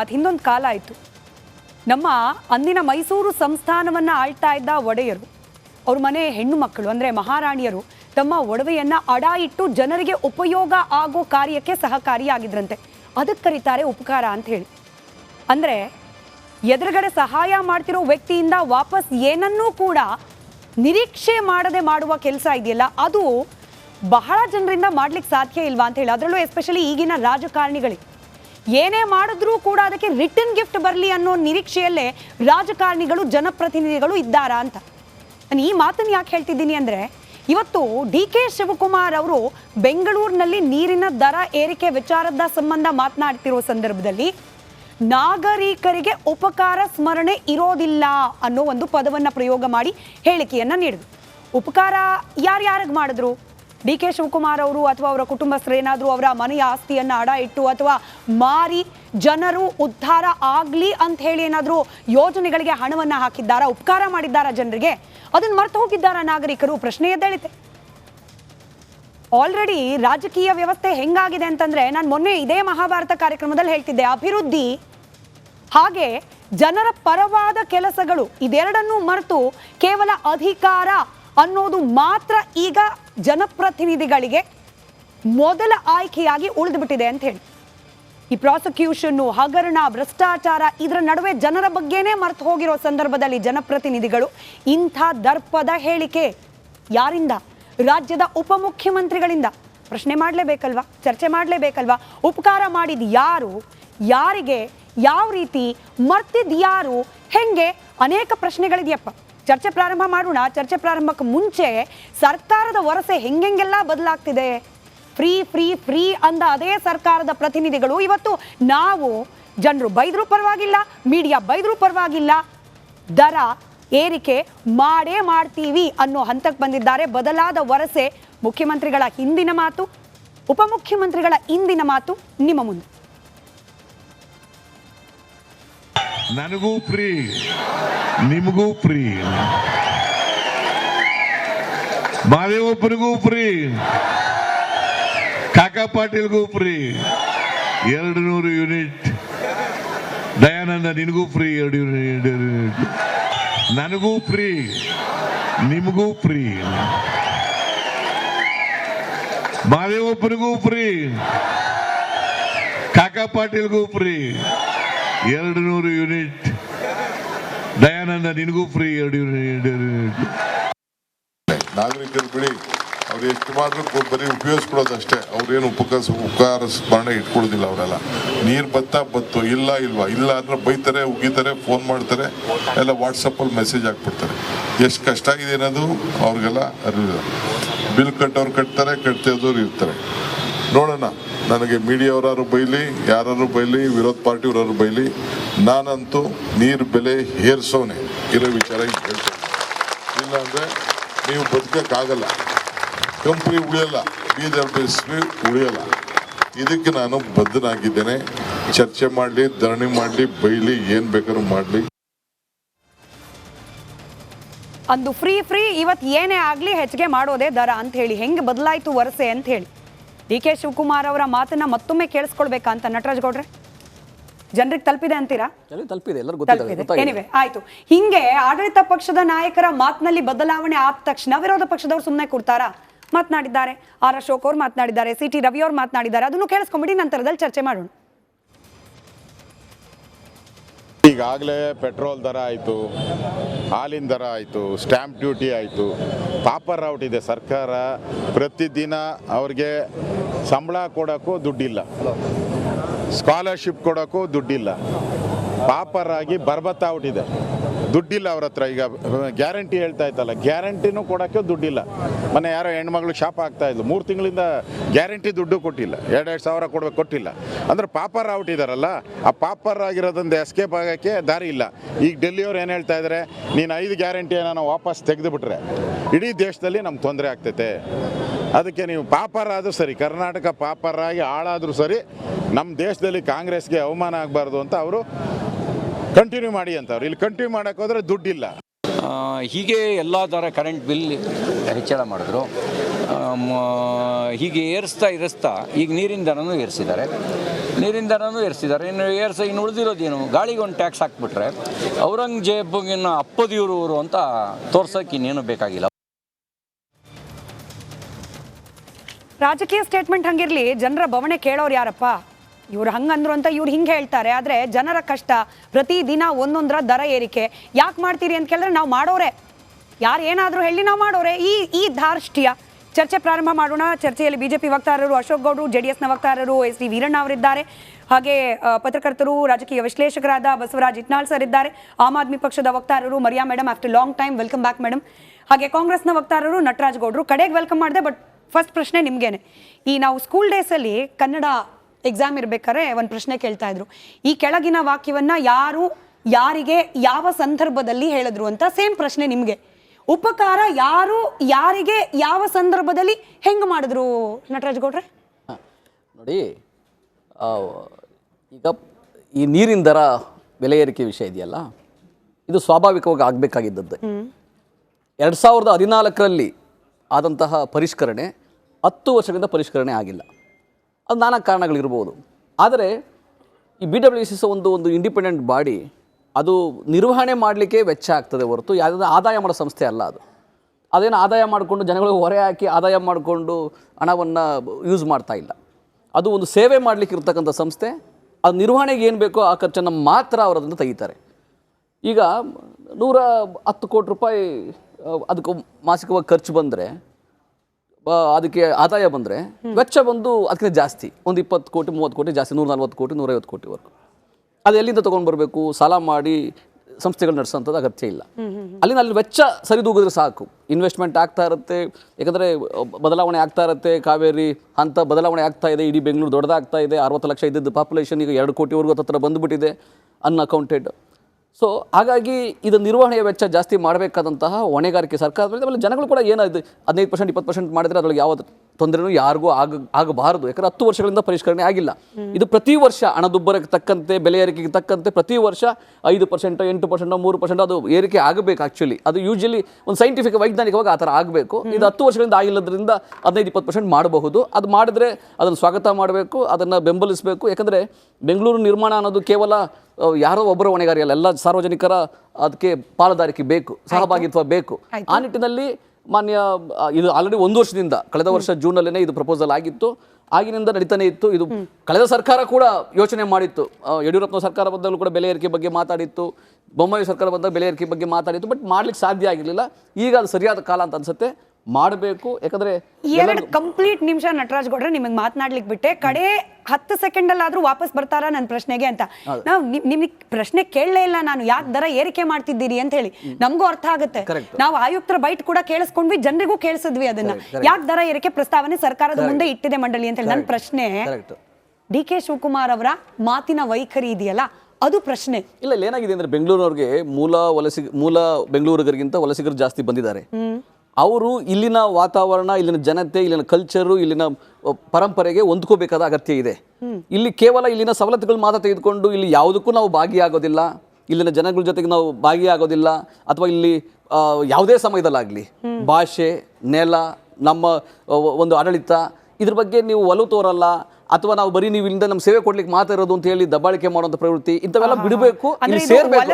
ಅದು ಹಿಂದೊಂದು ಕಾಲ ಆಯಿತು. ನಮ್ಮ ಅಂದಿನ ಮೈಸೂರು ಸಂಸ್ಥಾನವನ್ನು ಆಳ್ತಾ ಇದ್ದ ಒಡೆಯರು, ಅವ್ರ ಮನೆ ಹೆಣ್ಣು ಮಕ್ಕಳು, ಅಂದರೆ ಮಹಾರಾಣಿಯರು, ತಮ್ಮ ಒಡವೆಯನ್ನು ಅಡ ಇಟ್ಟು ಜನರಿಗೆ ಉಪಯೋಗ ಆಗೋ ಕಾರ್ಯಕ್ಕೆ ಸಹಕಾರಿಯಾಗಿದ್ರಂತೆ ಅದಕ್ಕೆ ಕರೀತಾರೆ ಉಪಕಾರ ಅಂತ ಹೇಳಿ. ಅಂದರೆ ಎದುರುಗಡೆ ಸಹಾಯ ಮಾಡ್ತಿರೋ ವ್ಯಕ್ತಿಯಿಂದ ವಾಪಸ್ ಏನನ್ನೂ ಕೂಡ ನಿರೀಕ್ಷೆ ಮಾಡದೆ ಮಾಡುವ ಕೆಲಸ ಇದೆಯಲ್ಲ, ಅದು ಬಹಳ ಜನರಿಂದ ಮಾಡ್ಲಿಕ್ಕೆ ಸಾಧ್ಯ ಇಲ್ವಾ ಅಂತ ಹೇಳಿ. ಅದರಲ್ಲೂ ಎಸ್ಪೆಷಲಿ ಈಗಿನ ರಾಜಕಾರಣಿಗಳಿಗೆ. ಏನೇ ಮಾಡಿದ್ರೂ ಕೂಡ ಅದಕ್ಕೆ ರಿಟರ್ನ್ ಗಿಫ್ಟ್ ಬರಲಿ ಅನ್ನೋ ನಿರೀಕ್ಷೆಯಲ್ಲೇ ರಾಜಕಾರಣಿಗಳು, ಜನಪ್ರತಿನಿಧಿಗಳು ಇದ್ದಾರಾ ಅಂತ. ನಾನು ಈ ಮಾತನ್ನು ಯಾಕೆ ಹೇಳ್ತಿದ್ದೀನಿ ಅಂದರೆ, ಇವತ್ತು ಡಿ ಕೆ ಶಿವಕುಮಾರ್ ಅವರು ಬೆಂಗಳೂರಿನಲ್ಲಿ ನೀರಿನ ದರ ಏರಿಕೆ ವಿಚಾರದ ಸಂಬಂಧ ಮಾತನಾಡ್ತಿರೋ ಸಂದರ್ಭದಲ್ಲಿ ನಾಗರಿಕರಿಗೆ ಉಪಕಾರ ಸ್ಮರಣೆ ಇರೋದಿಲ್ಲ ಅನ್ನೋ ಒಂದು ಪದವನ್ನು ಪ್ರಯೋಗ ಮಾಡಿ ಹೇಳಿಕೆಯನ್ನು ನೀಡಿದ್ರು. ಉಪಕಾರ ಯಾರ್ಯಾರಿಗೆ ಮಾಡಿದ್ರು? ಡಿ ಕೆ ಶಿವಕುಮಾರ್ ಅವರು ಅಥವಾ ಅವರ ಕುಟುಂಬಸ್ಥರು ಏನಾದರೂ ಅವರ ಮನೆಯ ಆಸ್ತಿಯನ್ನು ಅಡ ಇಟ್ಟು ಅಥವಾ ಮಾರಿ ಜನರು ಉದ್ಧಾರ ಆಗಲಿ ಅಂತ ಹೇಳಿ ಏನಾದರೂ ಯೋಜನೆಗಳಿಗೆ ಹಣವನ್ನು ಹಾಕಿದ್ದಾರಾ, ಉಪಕಾರ ಮಾಡಿದ್ದಾರಾ ಜನರಿಗೆ? ಅದನ್ನು ಮರೆತು ಹೋಗಿದ್ದಾರಾ ನಾಗರಿಕರು? ಪ್ರಶ್ನೆ ಎದ್ದೇಳಿದೆ ಆಲ್ರೆಡಿ ರಾಜಕೀಯ ವ್ಯವಸ್ಥೆ ಹೆಂಗಾಗಿದೆ ಅಂತಂದ್ರೆ ನಾನು ಮೊನ್ನೆ ಇದೇ ಮಹಾಭಾರತ ಕಾರ್ಯಕ್ರಮದಲ್ಲಿ ಹೇಳ್ತಿದ್ದೆ, ಅಭಿವೃದ್ಧಿ ಹಾಗೆ ಜನರ ಪರವಾದ ಕೆಲಸಗಳು, ಇದೆರಡನ್ನೂ ಮರೆತು ಕೇವಲ ಅಧಿಕಾರ ಅನ್ನೋದು ಮಾತ್ರ ಈಗ ಜನಪ್ರತಿನಿಧಿಗಳಿಗೆ ಮೊದಲ ಆಯ್ಕೆಯಾಗಿ ಉಳಿದುಬಿಟ್ಟಿದೆ ಅಂತ ಹೇಳಿ. ಈ ಪ್ರಾಸಿಕ್ಯೂಷನ್ನು, ಹಗರಣ, ಭ್ರಷ್ಟಾಚಾರ ಇದರ ನಡುವೆ ಜನರ ಬಗ್ಗೆನೇ ಮರೆತು ಹೋಗಿರೋ ಸಂದರ್ಭದಲ್ಲಿ ಜನಪ್ರತಿನಿಧಿಗಳು ಇಂಥ ದರ್ಪದ ಹೇಳಿಕೆ ಯಾರಿಂದ? ರಾಜ್ಯದ ಉಪಮುಖ್ಯಮಂತ್ರಿಗಳಿಂದ. ಪ್ರಶ್ನೆ ಮಾಡಲೇಬೇಕಲ್ವಾ? ಚರ್ಚೆ ಮಾಡಲೇಬೇಕಲ್ವಾ? ಉಪಕಾರ ಮಾಡಿದ ಯಾರು? ಯಾರಿಗೆ? ಯಾವ ರೀತಿ? ಮರ್ತಿದ್ ಯಾರು? ಹೆಂಗೆ? ಅನೇಕ ಪ್ರಶ್ನೆಗಳಿದೆಯಪ್ಪ. ಚರ್ಚೆ ಪ್ರಾರಂಭ ಮಾಡೋಣ. ಚರ್ಚೆ ಪ್ರಾರಂಭಕ್ಕೆ ಮುಂಚೆ ಸರ್ಕಾರದ ವರಸೆ ಹೆಂಗೆಂಗೆಲ್ಲ ಬದಲಾಗ್ತಿದೆ? ಫ್ರೀ ಫ್ರೀ ಫ್ರೀ ಅಂದ ಅದೇ ಸರ್ಕಾರದ ಪ್ರತಿನಿಧಿಗಳು ಇವತ್ತು ನಾವು ಜನರು ಬೈದರೂ ಪರವಾಗಿಲ್ಲ, ಮೀಡಿಯಾ ಬೈದರೂ ಪರವಾಗಿಲ್ಲ, ದರ ಏರಿಕೆ ಮಾಡೇ ಮಾಡ್ತೀವಿ ಅನ್ನೋ ಹಂತಕ್ಕೆ ಬಂದಿದ್ದಾರೆ. ಬದಲಾದ ವರಸೆ ಮುಖ್ಯಮಂತ್ರಿಗಳ ಹಿಂದಿನ ಮಾತು, ಉಪಮುಖ್ಯಮಂತ್ರಿಗಳ ಇಂದಿನ ಮಾತು ನಿಮ್ಮ ಮುಂದೆ. ನನಗೂ ಫ್ರೀ. ನಿಮಗೂ ಫ್ರೀ ಮಾದೇವಪ್ಪನಿಗೂ ಫ್ರೀ ಕಾಕಾ ಪಾಟೀಲ್ಗೂ ಫ್ರೀ ಎರಡು ನೂರು ಯೂನಿಟ್. ದಯಾನಂದ, ನಿನಗೂ ಫ್ರೀ ಎರಡು ಯೂನಿಟ್. ನನಗೂ ಫ್ರೀ. ನಿಮಗೂ ಫ್ರೀ ಮಾದೇವಪ್ಪನಿಗೂ ಫ್ರೀ ಕಾಕಾ ಪಾಟೀಲ್ಗೂ ಫ್ರೀ ಎರಡು ನೂರು ಯೂನಿಟ್. ದಯಾನಂದ, ನಿನಗೂ ಫ್ರೀ ನಾಗರಿಕರು ಬಿಡಿ, ಅವ್ರು ಎಷ್ಟು ಮಾಡಿದ್ರು ಬರೀ ಉಪಯೋಗಿಸ್ಕೊಳ್ಳೋದಷ್ಟೇ ಅವ್ರೇನು ಉಪಕಾರ ಉಪಕಾರ ಸ್ಮರಣೆ ಇಟ್ಕೊಳ್ಳೋದಿಲ್ಲ ಅವರೆಲ್ಲ. ನೀರು ಬತ್ತಾ ಬತ್ತು, ಇಲ್ಲ, ಇಲ್ವಾ? ಇಲ್ಲ ಅಂದ್ರೆ ಬೈತಾರೆ, ಉಗಿತಾರೆ ಫೋನ್ ಮಾಡ್ತಾರೆ, ಎಲ್ಲ ವಾಟ್ಸಪ್ಪಲ್ಲಿ ಮೆಸೇಜ್ ಹಾಕ್ಬಿಡ್ತಾರೆ. ಎಷ್ಟು ಕಷ್ಟ ಆಗಿದೆ ಅನ್ನೋದು ಅವ್ರಿಗೆಲ್ಲ ಅರಿವಿಲ್ಲ ಬಿಲ್ ಕಟ್ಟೋರು ಕಟ್ತಾರೆ ಕಟ್ತಿದ್ದವ್ರು ಇರ್ತಾರೆ. ನೋಡೋಣ. ನನಗೆ ಮೀಡಿಯಾವರಾರು ಬೈಲಿ ಯಾರು ಬೈಲಿ, ವಿರೋಧ ಪಾರ್ಟಿಯವರಾರು ಬೈಲಿ, ನಾನಂತೂ ನೀರು ಬೆಲೆ ಏರ್ಸೋನೆ ಇರೋ ವಿಚಾರ ಹೇಳ್ತೇನೆ ಇಲ್ಲ ಅಂದ್ರೆ ನೀವು ಬದುಕೋಕ್ಕಾಗಲ್ಲ. ಕಂಪ್ನಿ ಉಳಿಯಲ್ಲ ಬೀದರ್ ಡಬ್ಲ್ಯೂ ಉಳಿಯಲ್ಲ. ಇದಕ್ಕೆ ನಾನು ಬದ್ಧನಾಗಿದ್ದೇನೆ. ಚರ್ಚೆ ಮಾಡಲಿ, ಧರಣಿ ಮಾಡಲಿ, ಬೈಲಿ, ಏನು ಬೇಕಾದ್ರೂ ಮಾಡಲಿ. ಅಂದು ಫ್ರೀ ಫ್ರೀ ಇವತ್ತು ಏನೇ ಆಗಲಿ ಹೆಚ್ಚಿಗೆ ಮಾಡೋದೇ ದರ ಅಂತ ಹೇಳಿ. ಹೆಂಗೆ ಬದಲಾಯಿತು ವರಸೆ ಅಂತ ಹೇಳಿ. ಡಿ ಕೆ ಶಿವಕುಮಾರ್ ಅವರ ಮಾತನ್ನ ಮತ್ತೊಮ್ಮೆ ಕೇಳಿಸ್ಕೊಳ್ಬೇಕಾ ಅಂತ ನಟರಾಜ್ ಗೌಡ್ರೆ? ಜನರಿಗೆ ತಲುಪಿದೆ ಅಂತೀರಾ? ತಲುಪಿದೆ ಎನಿವೆ ಆಯ್ತು. ಹಿಂಗೆ ಆಡಳಿತ ಪಕ್ಷದ ನಾಯಕರ ಮಾತಿನಲ್ಲಿ ಬದಲಾವಣೆ ಆದ ತಕ್ಷಣ ವಿರೋಧ ಪಕ್ಷದವ್ರು ಸುಮ್ಮನೆ ಕೊಡ್ತಾರಾ? ಮಾತನಾಡಿದ್ದಾರೆ. ಆರ್ ಅಶೋಕ್ ಅವ್ರು ಮಾತನಾಡಿದ್ದಾರೆ ಸಿ ಟಿ ರವಿ ಅವ್ರು ಮಾತನಾಡಿದ್ದಾರೆ. ಅದನ್ನು ಕೇಳಿಸ್ಕೊಂಬಿಡಿ ನಂತರದಲ್ಲಿ ಚರ್ಚೆ ಮಾಡೋಣ. ಈಗಾಗಲೇ ಪೆಟ್ರೋಲ್ ದರ ಆಯಿತು, ಹಾಲಿನ ದರ ಆಯಿತು ಸ್ಟ್ಯಾಂಪ್ ಡ್ಯೂಟಿ ಆಯಿತು ಪಾಪರ್ ಔಟ್ ಇದೆ. ಸರ್ಕಾರ ಪ್ರತಿದಿನ ಅವ್ರಿಗೆ ಸಂಬಳ ಕೊಡೋಕ್ಕೂ ದುಡ್ಡಿಲ್ಲ. ಸ್ಕಾಲರ್ಶಿಪ್ ಕೊಡೋಕ್ಕೂ ದುಡ್ಡಿಲ್ಲ. ಪಾಪರ್ ಆಗಿ ಬರ್ಬತ್ತಾ ಔಟ್ ಇದೆ ದುಡ್ಡಿಲ್ಲ ಅವ್ರ ಹತ್ರ. ಈಗ ಗ್ಯಾರಂಟಿ ಹೇಳ್ತಾ ಇತ್ತಲ್ಲ, ಗ್ಯಾರಂಟಿನೂ ಕೊಡೋಕ್ಕೆ ದುಡ್ಡಿಲ್ಲ. ಮನೆ ಯಾರೋ ಹೆಣ್ಮಗಳು ಶಾಪ ಆಗ್ತಾ ಇದ್ಲು. ಮೂರು ತಿಂಗಳಿಂದ ಗ್ಯಾರಂಟಿ ದುಡ್ಡು ಕೊಟ್ಟಿಲ್ಲ. ಎರಡೆರಡು ಸಾವಿರ ಕೊಡ್ಬೇಕು, ಕೊಟ್ಟಿಲ್ಲ. ಅಂದ್ರೆ ಪಾಪರ್ ಔಟ್ ಇದಾರಲ್ಲ, ಆ ಪಾಪರ್ ಆಗಿರೋದೊಂದು ಎಸ್ಕೇಪ್ ಆಗೋಕ್ಕೆ ದಾರಿ ಇಲ್ಲ. ಈಗ ಡೆಲ್ಲಿಯವ್ರು ಏನು ಹೇಳ್ತಾ ಇದ್ದಾರೆ ನೀನು ಐದು ಗ್ಯಾರಂಟಿಯನ್ನು ನಾವು ವಾಪಸ್ ತೆಗೆದುಬಿಟ್ರೆ, ಇಡೀ ದೇಶದಲ್ಲಿ ನಮ್ಗೆ ತೊಂದರೆ ಆಗ್ತೈತೆ. ಅದಕ್ಕೆ ನೀವು ಪಾಪರ್ ಆದರೂ ಸರಿ, ಕರ್ನಾಟಕ ಪಾಪರ್ ಆಗಿ ಹಾಳಾದರೂ ಸರಿ ನಮ್ಮ ದೇಶದಲ್ಲಿ ಕಾಂಗ್ರೆಸ್ಗೆ ಅವಮಾನ ಆಗಬಾರ್ದು ಅಂತ ಅವರು ಕಂಟಿನ್ಯೂ ಮಾಡಿ ಅಂತ ಅವ್ರು ಇಲ್ಲಿ ಕಂಟಿನ್ಯೂ ಮಾಡೋಕೆ ಹೋದ್ರೆ ದುಡ್ಡಿಲ್ಲ. ಹೀಗೆ ಎಲ್ಲ ಥರ ಕರೆಂಟ್ ಬಿಲ್ ಹೆಚ್ಚಳ ಮಾಡಿದ್ರು. ಹೀಗೆ ಏರಿಸ್ತಾ ಇರಿಸ್ತಾ ಈಗ ನೀರಿನ ದರನೂ ಏರಿಸಿದ್ದಾರೆ. ನೀರಿನ ದರನೂ ಏರಿಸಿದ್ದಾರೆ. ಇನ್ನು ಏರ್ಸ ಇನ್ನು ಉಳಿದಿರೋದೇನು? ಗಾಳಿಗೆ ಒಂದು ಟ್ಯಾಕ್ಸ್ ಹಾಕ್ಬಿಟ್ರೆ ಇನ್ನು ಅಪ್ಪದಿವರು ಇವರು ಅಂತ ತೋರ್ಸೋಕೆ ಇನ್ನೇನು ಬೇಕಾಗಿಲ್ಲ. ರಾಜಕೀಯ ಸ್ಟೇಟ್ಮೆಂಟ್ ಹಂಗಿರಲಿ ಜನರ ಭವಣೆ ಕೇಳೋರು ಯಾರಪ್ಪ? ಇವ್ರು ಹಂಗಂದ್ರು ಅಂತ ಇವ್ರು ಹಿಂಗೆ ಹೇಳ್ತಾರೆ. ಆದರೆ ಜನರ ಕಷ್ಟ ಪ್ರತಿದಿನ ಒಂದೊಂದರ ದರ ಏರಿಕೆ. ಯಾಕೆ ಮಾಡ್ತೀರಿ ಅಂತ ಕೇಳಿದ್ರೆ ನಾವು ಮಾಡೋರೆ. ಯಾರು ಏನಾದರೂ ಹೇಳಿ ನಾವು ಮಾಡೋರೆ. ಈ ಈ ಧಾರ್ಷ್ಟ್ಯ. ಚರ್ಚೆ ಪ್ರಾರಂಭ ಮಾಡೋಣ. ಚರ್ಚೆಯಲ್ಲಿ ಬಿಜೆಪಿ ವಕ್ತಾರರು ಅಶೋಕ್ ಗೌಡರು ಜೆ ಡಿ ಎಸ್ನ ವಕ್ತಾರರು ಎಸ್ ಡಿ ವೀರಣ್ಣ ಅವರಿದ್ದಾರೆ. ಹಾಗೆ ಪತ್ರಕರ್ತರು, ರಾಜಕೀಯ ವಿಶ್ಲೇಷಕರಾದ ಬಸವರಾಜ್ ಇಟ್ನಾಳ್ ಸರ್ ಇದ್ದಾರೆ. ಆಮ್ ಆದ್ಮಿ ಪಕ್ಷದ ವಕ್ತಾರರು Maria madam after long time welcome back madam ಹಾಗೆ ಕಾಂಗ್ರೆಸ್ನ ವಕ್ತಾರರು ನಟರಾಜ್ ಗೌಡರು ಕಡೆಗೆ ವೆಲ್ಕಮ್ ಮಾಡಿದೆ, ಬಟ್ ಫಸ್ಟ್ ಪ್ರಶ್ನೆ ನಿಮಗೇನೆ. ಈ ನಾವು ಸ್ಕೂಲ್ ಡೇಸಲ್ಲಿ ಕನ್ನಡ ಎಕ್ಸಾಮ್ ಇರ್ಬೇಕಾದ್ರೆ ಒಂದು ಪ್ರಶ್ನೆ ಕೇಳ್ತಾ ಇದ್ರು. ಈ ಕೆಳಗಿನ ವಾಕ್ಯವನ್ನ ಯಾರು ಯಾರಿಗೆ ಯಾವ ಸಂದರ್ಭದಲ್ಲಿ ಹೇಳಿದ್ರು ಅಂತ ಸೇಮ್ ಪ್ರಶ್ನೆ ನಿಮಗೆ. ಉಪಕಾರ ಯಾರು ಯಾರಿಗೆ ಯಾವ ಸಂದರ್ಭದಲ್ಲಿ ಹೆಂಗ್ ಮಾಡಿದ್ರು ನಟರಾಜ್ ಗೌಡ್ರೆ? ನೋಡಿ ಈಗ ಈ ನೀರಿನ ದರ ಬೆಲೆ ಏರಿಕೆ ವಿಷಯ ಇದೆಯಲ್ಲ ಇದು ಸ್ವಾಭಾವಿಕವಾಗಿ ಆಗಬೇಕಾಗಿದ್ದದ್ದು. ಎರಡು ಸಾವಿರದ ಹದಿನಾಲ್ಕರಲ್ಲಿ ಆದಂತಹ ಪರಿಷ್ಕರಣೆ ಹತ್ತು ವರ್ಷಗಳಿಂದ ಪರಿಷ್ಕರಣೆ ಆಗಿಲ್ಲ. ಅದು ನಾನಾ ಕಾರಣಗಳಿರ್ಬೋದು. ಆದರೆ ಈ ಬಿ ಡಬ್ಲ್ಯೂ ಸಿ ಒಂದು ಒಂದು ಇಂಡಿಪೆಂಡೆಂಟ್ ಬಾಡಿ ಅದು ನಿರ್ವಹಣೆ ಮಾಡಲಿಕ್ಕೆ ವೆಚ್ಚ ಆಗ್ತದೆ ಹೊರತು ಯಾವುದಾದ್ರೂ ಆದಾಯ ಮಾಡೋ ಸಂಸ್ಥೆ ಅಲ್ಲ ಅದು. ಅದೇನು ಆದಾಯ ಮಾಡಿಕೊಂಡು ಜನಗಳಿಗೆ ಹೊರೆ ಹಾಕಿ ಆದಾಯ ಮಾಡಿಕೊಂಡು ಹಣವನ್ನು ಯೂಸ್ ಮಾಡ್ತಾ ಇಲ್ಲ. ಅದು ಒಂದು ಸೇವೆ ಮಾಡಲಿಕ್ಕೆ ಇರ್ತಕ್ಕಂಥ ಸಂಸ್ಥೆ, ಅದು ನಿರ್ವಹಣೆಗೆ ಏನು ಬೇಕೋ ಆ ಖರ್ಚನ್ನು ಮಾತ್ರ ಅವರು ಅದನ್ನು ತೆಗಿತಾರೆ. ಈಗ ನೂರ ಹತ್ತು ಕೋಟಿ ರೂಪಾಯಿ ಅದಕ್ಕೆ ಮಾಸಿಕವಾಗಿ ಖರ್ಚು ಬಂದರೆ ಅದಕ್ಕೆ ಆದಾಯ ಬಂದರೆ ವೆಚ್ಚ ಬಂದು ಅದಕ್ಕಿಂತ ಜಾಸ್ತಿ. ಒಂದು ಇಪ್ಪತ್ತು ಕೋಟಿ ಮೂವತ್ತು ಕೋಟಿ ಜಾಸ್ತಿ ನೂರ ನಲ್ವತ್ತು ಕೋಟಿ ನೂರೈವತ್ತು ಕೋಟಿವರೆಗೂ ಅದು ಎಲ್ಲಿಂದ ತೊಗೊಂಡು ಬರಬೇಕು? ಸಾಲ ಮಾಡಿ ಸಂಸ್ಥೆಗಳು ನಡೆಸೋಂಥದ್ದು ಅಗತ್ಯ ಇಲ್ಲ. ಅಲ್ಲಿನ ಅಲ್ಲಿ ವೆಚ್ಚ ಸರಿದೂಗಿದ್ರೆ ಸಾಕು. ಇನ್ವೆಸ್ಟ್ಮೆಂಟ್ ಆಗ್ತಾ ಇರುತ್ತೆ. ಯಾಕಂದರೆ ಬದಲಾವಣೆ ಆಗ್ತಾ ಇರುತ್ತೆ. ಕಾವೇರಿ ಅಂತ ಬದಲಾವಣೆ ಆಗ್ತಾ ಇದೆ. ಇಡೀ ಬೆಂಗಳೂರು ದೊಡ್ಡದಾಗ್ತಾ ಇದೆ. ಅರವತ್ತು ಲಕ್ಷ ಇದ್ದಿದ್ದು ಪಾಪ್ಯುಲೇಷನ್ ಈಗ ಎರಡು ಕೋಟಿವರೆಗೂ ಹತ್ರ ಬಂದುಬಿಟ್ಟಿದೆ. ಅನ್ಅಕೌಂಟೆಡ್ ಸೊ ಹಾಗಾಗಿ ಇದು ನಿರ್ವಹಣೆಯ ವೆಚ್ಚ ಜಾಸ್ತಿ ಮಾಡಬೇಕಾದಂತಹ ಹೊಣೆಗಾರಿಕೆ ಸರ್ಕಾರದ ಆಮೇಲೆ ಜನಗಳು ಕೂಡ ಏನಾಯಿತು ಹದಿನೈದು ಪರ್ಸೆಂಟ್ ಇಪ್ಪತ್ತು ಪರ್ಸೆಂಟ್ ಮಾಡಿದರೆ ಅದ್ರೊಳಗೆ ಯಾವ ತೊಂದರೆನೂ ಯಾರಿಗೂ ಆಗ ಆಗಬಾರದು. ಯಾಕಂದ್ರೆ ಹತ್ತು ವರ್ಷಗಳಿಂದ ಪರಿಷ್ಕರಣೆ ಆಗಿಲ್ಲ. ಇದು ಪ್ರತಿ ವರ್ಷ ಹಣದುಬ್ಬರಕ್ಕೆ ತಕ್ಕಂತೆ ಬೆಲೆ ಏರಿಕೆಗೆ ತಕ್ಕಂತೆ ಪ್ರತಿ ವರ್ಷ ಐದು ಪರ್ಸೆಂಟ್ ಎಂಟು ಪರ್ಸೆಂಟ್ ಮೂರು ಪರ್ಸೆಂಟ್ ಅದು ಏರಿಕೆ ಆಗಬೇಕು ಆ್ಯಕ್ಚುಲಿ ಅದು ಯೂಶಲಿ ಒಂದು ಸೈಂಟಿಫಿಕ್ ವೈಜ್ಞಾನಿಕವಾಗಿ ಆ ಥರ ಆಗಬೇಕು. ಇದು ಹತ್ತು ವರ್ಷಗಳಿಂದ ಆಗಿಲ್ಲದ್ರಿಂದ ಹದಿನೈದು ಇಪ್ಪತ್ತು ಪರ್ಸೆಂಟ್ ಮಾಡಬಹುದು. ಅದು ಮಾಡಿದ್ರೆ ಅದನ್ನು ಸ್ವಾಗತ ಮಾಡಬೇಕು ಅದನ್ನು ಬೆಂಬಲಿಸಬೇಕು. ಯಾಕಂದರೆ ಬೆಂಗಳೂರು ನಿರ್ಮಾಣ ಅನ್ನೋದು ಕೇವಲ ಯಾರೋ ಒಬ್ಬರ ಹೊಣೆಗಾರಿಯಲ್ಲ ಎಲ್ಲ ಸಾರ್ವಜನಿಕರ ಅದಕ್ಕೆ ಪಾಲುದಾರಿಕೆ ಬೇಕು ಸಹಭಾಗಿತ್ವ ಬೇಕು. ಆ ನಿಟ್ಟಿನಲ್ಲಿ ಮಾನ್ಯ ಇದು ಆಲ್ರೆಡಿ ಒಂದು ವರ್ಷದಿಂದ ಕಳೆದ ವರ್ಷ ಜೂನಲ್ಲೇ ಇದು ಪ್ರಪೋಸಲ್ ಆಗಿತ್ತು. ಆಗಿನಿಂದ ನಡೀತಾನೆ ಇತ್ತು. ಇದು ಕಳೆದ ಸರ್ಕಾರ ಕೂಡ ಯೋಚನೆ ಮಾಡಿತ್ತು. ಯಡಿಯೂರಪ್ಪನ ಸರ್ಕಾರ ಬಂದಾಗಲೂ ಕೂಡ ಬೆಲೆ ಏರಿಕೆ ಬಗ್ಗೆ ಮಾತಾಡಿತ್ತು. ಬೊಮ್ಮಾಯಿ ಸರ್ಕಾರ ಬಂದಾಗ ಬೆಲೆ ಏರಿಕೆ ಬಗ್ಗೆ ಮಾತಾಡಿತ್ತು. ಬಟ್ ಮಾಡ್ಲಿಕ್ಕೆ ಸಾಧ್ಯ ಆಗಿರಲಿಲ್ಲ. ಈಗ ಅದು ಸರಿಯಾದ ಕಾಲ ಅಂತ ಅನ್ಸುತ್ತೆ. ಮಾಡಬೇಕು ಯಾಕಂದ್ರೆ ಎರಡು ಕಂಪ್ಲೀಟ್ ನಿಮಿಷ ನಟರಾಜ್ ಗೌಡ್ರೆ ನಿಮಗೆ ಮಾತನಾಡ್ಲಿಕ್ಕೆ ಬಿಟ್ಟೆ. ಕಡೆ ಹತ್ತು ಸೆಕೆಂಡ್ ಅಲ್ಲಾದ್ರೂ ವಾಪಸ್ ಬರ್ತಾರಾ ನನ್ನ ಪ್ರಶ್ನೆಗೆ ಅಂತ. ನಾವು ನಿಮಗೆ ಪ್ರಶ್ನೆ ಕೇಳಲೇ ಇಲ್ಲ ನಾನು ಯಾಕೆ ದರ ಏರಿಕೆ ಮಾಡ್ತಿದ್ದೀರಿ ಅಂತ ಹೇಳಿ. ನಮಗೂ ಅರ್ಥ ಆಗುತ್ತೆ. ನಾವು ಆಯುಕ್ತರ ಬೈಟ್ ಕೂಡ ಕೇಳಿಸ್ಕೊಂಡ್ವಿ ಜನರಿಗೂ ಕೇಳಿಸಿದ್ವಿ ಅದನ್ನ. ಯಾಕೆ ದರ ಏರಿಕೆ ಪ್ರಸ್ತಾವನೆ ಸರ್ಕಾರದ ಮುಂದೆ ಇಟ್ಟಿದೆ ಮಂಡಳಿ ಅಂತ ಹೇಳಿ. ನನ್ನ ಪ್ರಶ್ನೆ ಡಿ ಕೆ ಶಿವಕುಮಾರ್ ಅವರ ಮಾತಿನ ವೈಖರಿ ಇದೆಯಲ್ಲ ಅದು ಪ್ರಶ್ನೆ. ಇಲ್ಲ ಇಲ್ಲಿ ಏನಾಗಿದೆ ಅಂದ್ರೆ ಬೆಂಗಳೂರವ್ರಿಗೆ ಮೂಲ ವಲಸಿಗ ಮೂಲ ಬೆಂಗಳೂರಿಗರಿಗಿಂತ ವಲಸಿಗರು ಜಾಸ್ತಿ ಬಂದಿದ್ದಾರೆ. ಅವರು ಇಲ್ಲಿನ ವಾತಾವರಣ ಇಲ್ಲಿನ ಜನತೆ ಇಲ್ಲಿನ ಕಲ್ಚರು ಇಲ್ಲಿನ ಪರಂಪರೆಗೆ ಹೊಂದ್ಕೋಬೇಕಾದ ಅಗತ್ಯ ಇದೆ. ಇಲ್ಲಿ ಕೇವಲ ಇಲ್ಲಿನ ಸವಲತ್ತುಗಳು ಮಾತ್ರ ತೆಗೆದುಕೊಂಡು ಇಲ್ಲಿ ಯಾವುದಕ್ಕೂ ನಾವು ಭಾಗಿಯಾಗೋದಿಲ್ಲ. ಇಲ್ಲಿನ ಜನಗಳ ಜೊತೆಗೆ ನಾವು ಭಾಗಿಯಾಗೋದಿಲ್ಲ. ಅಥವಾ ಇಲ್ಲಿ ಯಾವುದೇ ಸಮಯದಲ್ಲಾಗಲಿ. ಭಾಷೆ ನೆಲ ನಮ್ಮ ಒಂದು ಆಡಳಿತ ಇದ್ರ ಬಗ್ಗೆ ನೀವು ಒಲವು ತೋರಲ್ಲ. ಅಥವಾ ನಾವು ಬರೀ ನೀವು ಇಲ್ಲಿಂದ ನಮ್ಮ ಸೇವೆ ಕೊಡ್ಲಿಕ್ಕೆ ಮಾತಾಡೋದು ಇರೋದು ಅಂತ ಹೇಳಿ ದಬ್ಬಾಳಿಕೆ ಮಾಡುವಂಥ ಪ್ರವೃತ್ತಿ ಇಂಥವೆಲ್ಲ ಬಿಡಬೇಕು ಇಲ್ಲಿ ಸೇರ್ಬೇಕು.